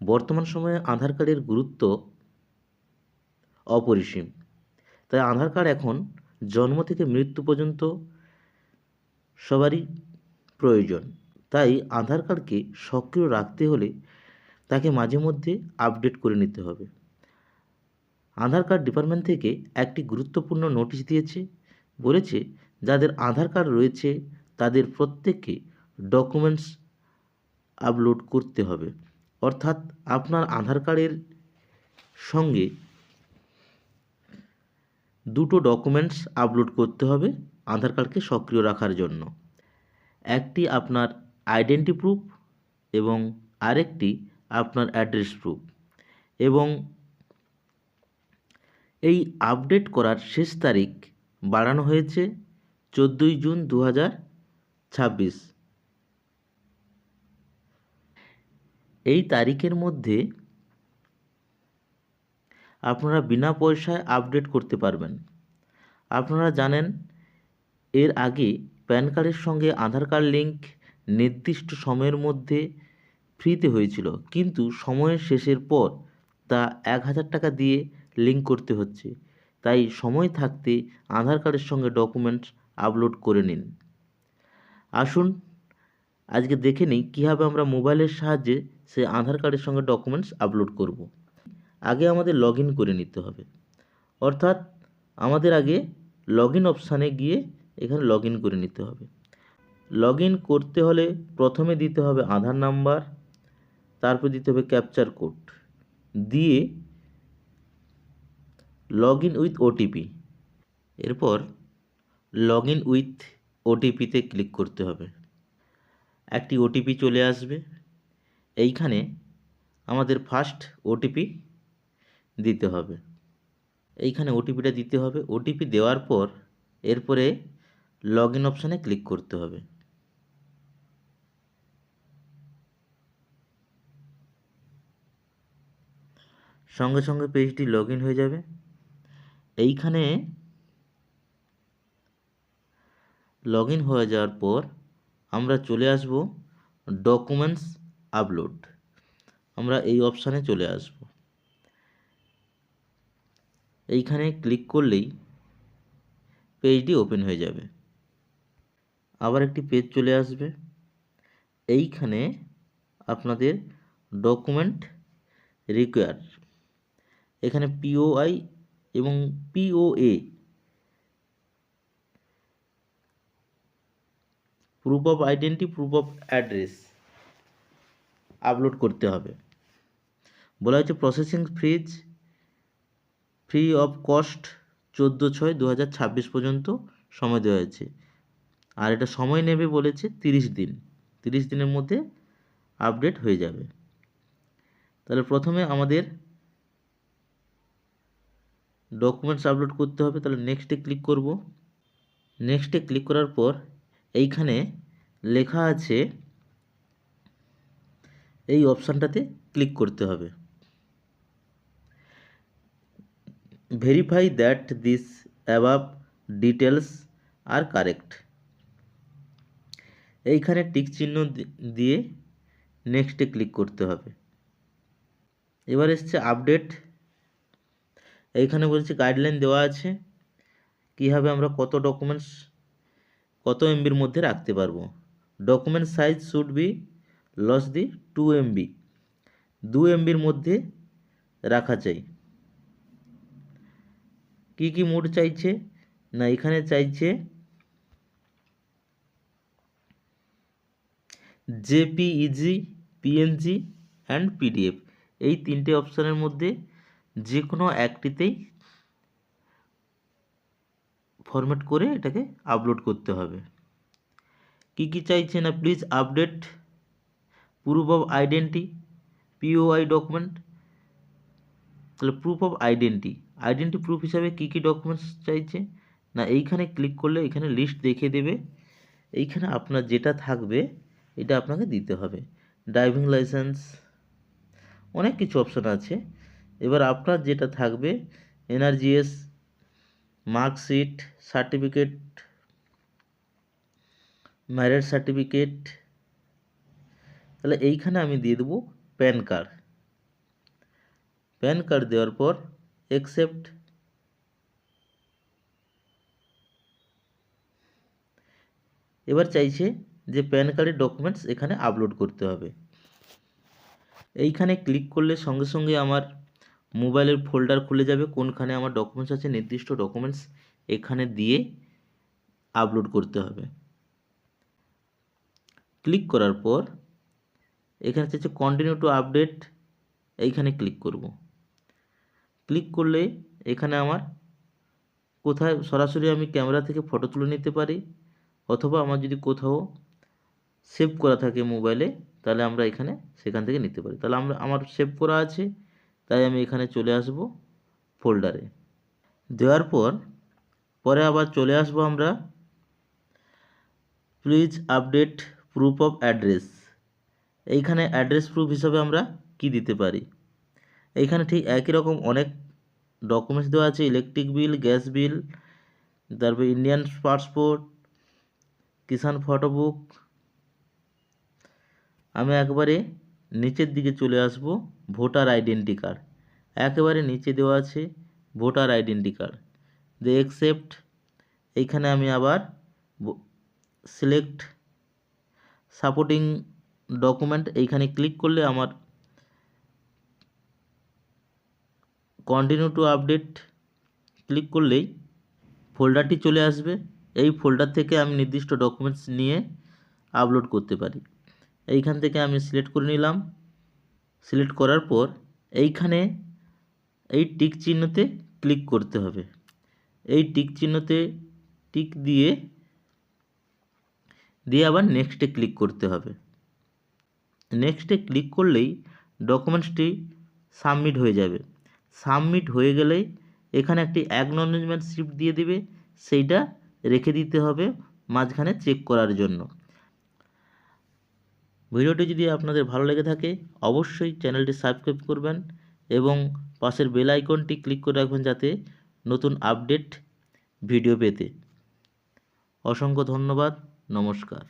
বর্তমান সময়ে আধার কার্ডের গুরুত্ব অপরিসীম। তাই আধার কার্ড এখন জন্ম থেকে মৃত্যু পর্যন্ত সবারই প্রয়োজন। তাই আধার কার্ডকে সক্রিয় রাখতে হলে তাকে মাঝে মধ্যে আপডেট করে নিতে হবে। আধার কার্ড ডিপার্টমেন্ট থেকে একটি গুরুত্বপূর্ণ নোটিশ দিয়েছে, বলেছে যাদের আধার কার্ড রয়েছে তাদের প্রত্যেককে ডকুমেন্টস আপলোড করতে হবে। অর্থাৎ আপনার আধার কার্ডের সঙ্গে দুটো ডকুমেন্টস আপলোড করতে হবে আধার কার্ডকে সক্রিয় রাখার জন্য। একটি আপনার আইডেন্টি প্রুফ এবং আরেকটি আপনার অ্যাড্রেস প্রুফ এবং এই আপডেট করার শেষ তারিখ বাড়ানো হয়েছে চোদ্দোই জুন দু হাজার ছাব্বিশ। এই তারিখের মধ্যে আপনারা বিনা পয়সায় আপডেট করতে পারবেন। আপনারা জানেন, এর আগে প্যান কার্ডের সঙ্গে আধার কার্ড লিঙ্ক নির্দিষ্ট সময়ের মধ্যে ফ্রিতে হয়েছিল, কিন্তু সময়ের শেষের পর তা এক হাজার টাকা দিয়ে লিঙ্ক করতে হচ্ছে। তাই সময় থাকতে আধার কার্ডের সঙ্গে ডকুমেন্টস আপলোড করে নিন। আসুন আজকে দেখে নিই কীভাবে আমরা মোবাইলের সাহায্যে সে আধার কার্ডের সঙ্গে ডকুমেন্টস আপলোড করব। আগে আমাদের লগ করে নিতে হবে। অর্থাৎ আমাদের আগে লগ ইন অপশানে গিয়ে এখানে লগ করে নিতে হবে। লগ করতে হলে প্রথমে দিতে হবে আধার নাম্বার তারপর দিতে হবে ক্যাপচার কোড দিয়ে লগ ইন উইথ ওটিপি এরপর লগ ইন উইথ ওটিপিতে ক্লিক করতে হবে। একটি ওটিপি চলে আসবে। এইখানে আমাদের ফার্স্ট ওটিপি দিতে হবে। এইখানে ওটিপিটা দিতে হবে। ওটিপি দেওয়ার পর এরপরে লগ ইন অপশানে ক্লিক করতে হবে। সঙ্গে সঙ্গে পেজটি লগ হয়ে যাবে। এইখানে লগ হয়ে যাওয়ার পর আমরা চলে আসব ডকুমেন্টস আপলোড আমরা এই অপশানে চলে আসব। এইখানে ক্লিক করলেই পেজটি ওপেন হয়ে যাবে। আবার একটি পেজ চলে আসবে। এইখানে আপনাদের ডকুমেন্ট রিকোয়ার এখানে পিওআই এবং POA proof of identity proof of address upload করতে হবে। বলা হচ্ছে processing fees free of cost চোদ্দ ছয় দু পর্যন্ত সময় দেওয়া হয়েছে। আর এটা সময় নেবে বলেছে তিরিশ দিন। তিরিশ দিনের মধ্যে আপডেট হয়ে যাবে। তাহলে প্রথমে আমাদের ডকুমেন্টস আপলোড করতে হবে। তাহলে নেক্সটে ক্লিক করব। নেক্সটে ক্লিক করার পর এইখানে লেখা আছে, এই অপশানটাতে ক্লিক করতে হবে। Verify that this above details are correct এইখানে টিক চিহ্ন দিয়ে নেক্সটে ক্লিক করতে হবে। এবার এসছে আপডেট এইখানে বলছে গাইডলাইন দেওয়া আছে। কীভাবে আমরা কত ডকুমেন্টস কত এমবির মধ্যে রাখতে পারব? Document size should be less than two MB দু এমবির মধ্যে রাখা চাই। কি কি মোড চাইছে? না, এখানে চাইছে জেপিইজি পিএনজি অ্যান্ড পিডিএফ এই তিনটে অপশানের মধ্যে যে কোনো একটিতেই ফরম্যাট করে এটাকে আপলোড করতে হবে। কি কি চাইছে না? Please update proof of identity POI document তাহলে proof of identity identity proof হিসাবে কী কী ডকুমেন্টস চাইছে? না, এইখানে ক্লিক করলে এখানে লিস্ট দেখিয়ে দেবে। এইখানে আপনার যেটা থাকবে, এটা আপনাকে দিতে হবে। ড্রাইভিং লাইসেন্স অনেক কিছু অপশান আছে। এবার আপনার যেটা থাকবে NRGS marksheet, certificate, marriage certificate. তাহলে এইখানে আমি দিয়ে দেবো প্যান কার্ড। প্যান কার্ড দেওয়ার পর অ্যাকসেপ্ট এবার চাইছে যে প্যান কার্ডের ডকুমেন্টস এখানে আপলোড করতে হবে। এইখানে ক্লিক করলে সঙ্গে সঙ্গে আমার মোবাইলের ফোল্ডার খুলে যাবে, কোনখানে আমার ডকুমেন্টস আছে, নির্দিষ্ট ডকুমেন্টস এখানে দিয়ে আপলোড করতে হবে। ক্লিক করার পর, এখানে চাইছে কন্টিনিউ টু আপডেট এইখানে ক্লিক করব। ক্লিক করলে এখানে আমার কোথায়, সরাসরি আমি ক্যামেরা থেকে ফটো তুলে নিতে পারি, অথবা আমার যদি কোথাও সেভ করা থাকে মোবাইলে তাহলে আমরা এখানে সেখান থেকে নিতে পারি। তাহলে আমরা, আমার সেভ করা আছে তাই আমি এখানে চলে আসব ফোল্ডারে। দেওয়ার পর, পরে আবার চলে আসব আমরা please update proof of address এইখানে অ্যাড্রেস প্রুফ হিসাবে আমরা কি দিতে পারি? এইখানে ঠিক একই রকম অনেক ডকুমেন্টস দেওয়া আছে ইলেকট্রিক বিল গ্যাস বিল তারপর Indian passport Kisan photo book আমি একবারে নিচের দিকে চলে আসব। Voter identity card. একেবারে নিচে দেওয়া আছে voter identity card. They accept এইখানে আমি আবার সিলেক্ট সাপোর্টিং ডকুমেন্ট। এইখানে ক্লিক করলে আমার কন্টিনিউ টু আপডেট ক্লিক করলেই ফোল্ডারটি চলে আসবে। এই ফোল্ডার থেকে আমি নির্দিষ্ট ডকুমেন্টস নিয়ে আপলোড করতে পারি। এইখান থেকে আমি সিলেক্ট করে নিলাম। সিলেক্ট করার পর এইখানে এই টিক চিহ্নতে ক্লিক করতে হবে। এই টিক চিহ্নতে টিক দিয়ে দিয়ে আবার নেক্সটে ক্লিক করতে হবে। নেক্সটে ক্লিক করলেই ডকুমেন্টসটি সাবমিট হয়ে যাবে। সাবমিট হয়ে গেলেই এখানে একটি অ্যাকনলেজমেন্ট স্ক্রিপ্ট দিয়ে দিবে। সেইটা রেখে দিতে হবে মাঝখানে চেক করার জন্য। ভিডিওটি যদি আপনাদের ভালো লেগে থাকে, অবশ্যই চ্যানেলটি সাবস্ক্রাইব করবেন এবং পাশের বেল আইকনটি ক্লিক করে রাখবেন যাতে নতুন আপডেট ভিডিও পেতে। অসংখ্য ধন্যবাদ, নমস্কার।